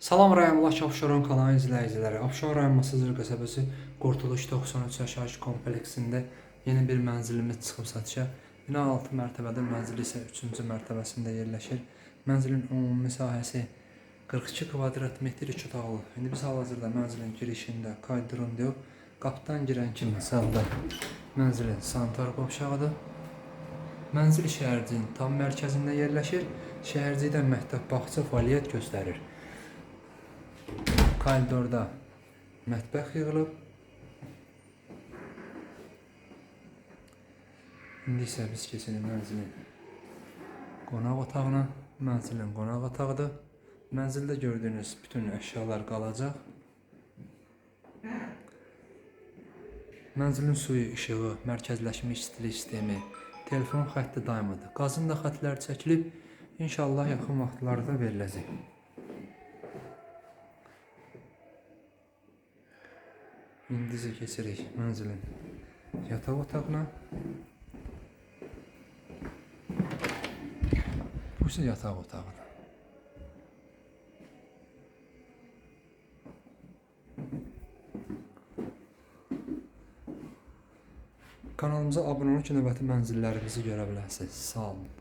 Salam rayonundakı Abşeron kanalı izləyiciləri. Abşeron rayon Masazır qəsəbəsi Qurtuluş 93 yaşayış kompleksində yeni bir mənzilimiz çıxıb satışa. Bina 6 mərtəbədir, mənzil isə 3-cü mərtəbəsində yerləşir. Mənzilin ümumi sahəsi 42 kvadrat metr 2 otaqlı. İndi biz hal-hazırda mənzilin girişində kaydırın yox. Qapıdan girən kimi sağda mənzilin sanitar qovşağıdır. Mənzil şəhərciyin tam mərkəzində yerləşir. Şəhərcidə məktəb, bağça fəaliyyət göstərir. Koridorda mətbəx yığılıb. İndi isə biz keçirik mənzilin qonaq otağına. Mənzilin qonaq otağıdır. Mənzildə gördüyünüz bütün əşyalar qalacaq. Mənzilin suyu, işığı, mərkəzləşmiş istilik sistemi, telefon xətti daimidir. Qazın da xətləri çəkilib, inşallah yaxın vaxtlarda veriləcək. İndi isə keçirik mənzilin yataq otağına. Bu isə yataq otağıdır. Kanalımıza abunə olun ki, növbəti mənzillərimizi görə biləsiniz. Sağ olun.